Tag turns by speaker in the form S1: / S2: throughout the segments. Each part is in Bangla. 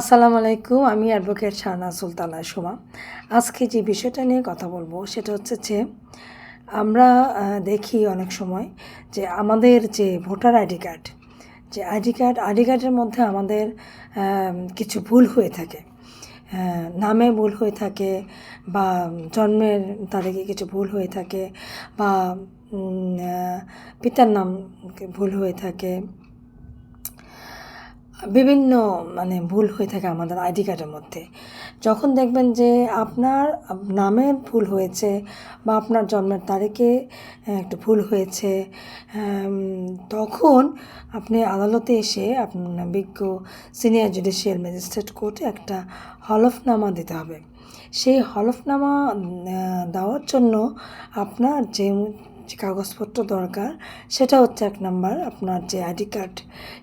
S1: আসসালামু আলাইকুম আমি অ্যাডভোকেট শাহনা সুলতানা সুমা আজকে যে বিষয়টা নিয়ে কথা বলবো সেটা হচ্ছে যে আমরা দেখি অনেক সময় যে আমাদের যে ভোটার আইডি কার্ড যে আইডি কার্ড আইডি কার্ডের মধ্যে আমাদের কিছু ভুল হয়ে থাকে নামে ভুল হয়ে থাকে বা জন্মের তারিখে কিছু ভুল হয়ে থাকে বা পিতার নাম ভুল হয়ে থাকে বিভিন্ন মানে ভুল হয়ে থাকে আমাদের আইডি কার্ডের মধ্যে যখন দেখবেন যে আপনার নামের ভুল হয়েছে বা আপনার জন্মের তারিখে একটু ভুল হয়েছে তখন আপনি আদালতে এসে আপনার মানে বিজ্ঞ সিনিয়র জুডিশিয়াল ম্যাজিস্ট্রেট কোর্টে একটা হলফনামা দিতে হবে সেই হলফনামা দেওয়ার জন্য আপনার যে যে কাগজপত্র দরকার সেটা হচ্ছে এক নাম্বার আপনার যে আইডি কার্ড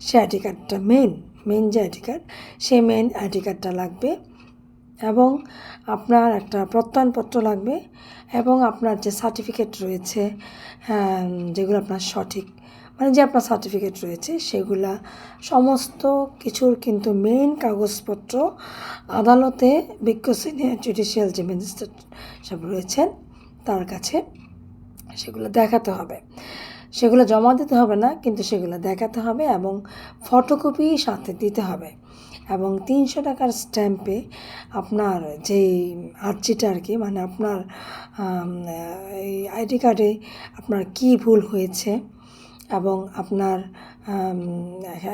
S1: সে আইডি কার্ডটা মেন মেন যে আইডি কার্ড সেই মেন আইডি কার্ডটা লাগবে এবং আপনার একটা প্রত্যয়নপত্র লাগবে এবং আপনার যে সার্টিফিকেট রয়েছে হ্যাঁ, যেগুলো আপনার সঠিক মানে যে আপনার সার্টিফিকেট রয়েছে সেগুলা সমস্ত কিছুর কিন্তু মেইন কাগজপত্র আদালতে বিজ্ঞ জুডিশিয়াল যে ম্যাজিস্ট্রেট সব রয়েছেন তার কাছে সেগুলো দেখাতে হবে সেগুলো জমা দিতে হবে না কিন্তু সেগুলো দেখাতে হবে এবং ফটোকপি সাথে দিতে হবে এবং তিনশো টাকার স্ট্যাম্পে আপনার যে আর্জিটা আর কি মানে আপনার এই আইডি কার্ডে আপনার কি ভুল হয়েছে এবং আপনার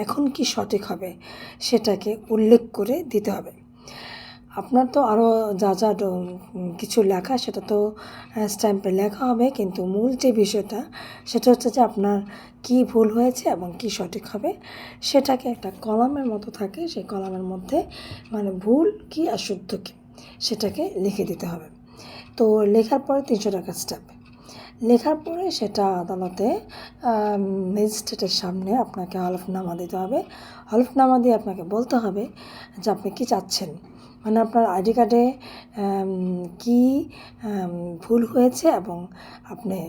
S1: এখন কি সঠিক হবে সেটাকে উল্লেখ করে দিতে হবে আপনার তো আরও যা যা কিছু লেখা সেটা তো স্ট্যাম্পে লেখা হবে কিন্তু মূল যে বিষয়টা সেটা হচ্ছে যে আপনার কি ভুল হয়েছে এবং কি সঠিক হবে সেটাকে একটা কলামের মতো থাকে সেই কলামের মধ্যে মানে ভুল কি আর শুদ্ধ কী সেটাকে লিখে দিতে হবে তো লেখার পরে তিনশো টাকা স্ট্যাম্পে লেখার পরে সেটা আদালতে ম্যাজিস্ট্রেটের সামনে আপনাকে হলফনামা দিতে হবে হলফনামা দিয়ে আপনাকে বলতে হবে যে আপনি কি চাচ্ছেন মানে আপনার আইডি কার্ডে কি ভুল হয়েছে এবং আপনি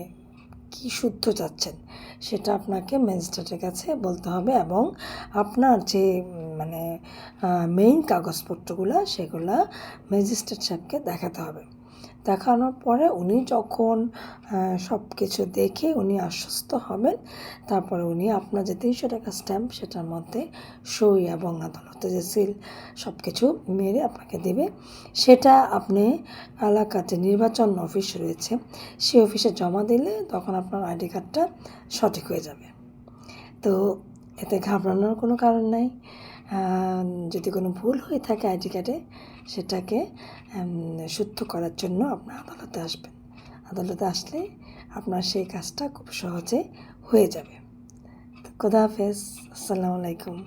S1: কি শুদ্ধ চাচ্ছেন সেটা আপনাকে ম্যাজিস্ট্রেটের কাছে বলতে হবে এবং আপনার যে মানে মেইন কাগজপত্রগুলো সেগুলো ম্যাজিস্ট্রেট সাহেবকে দেখাতে হবে দেখানোর পরে উনি যখন সব কিছু দেখে উনি আশ্বস্ত হবেন তারপরে উনি আপনার যে তিনশো টাকা স্ট্যাম্প সেটার মধ্যে সই এবং আদালতে যে সিল সব কিছু মেরে আপনাকে দেবে সেটা আপনি এলাকাতে নির্বাচন অফিস রয়েছে সেই অফিসে জমা দিলে তখন আপনার আইডি কার্ডটা সঠিক হয়ে যাবে তো এতে ঘাবড়ানোর কোনো কারণ নাই যদি কোনো ভুল হয়ে থাকে আইডি কার্ডে সেটাকে শুদ্ধ করার জন্য আপনার আদালতে আসবেন আদালতে আসলে আপনার সেই কাজটা খুব সহজে হয়ে যাবে খোদা হাফেজ আসসালামু আলাইকুম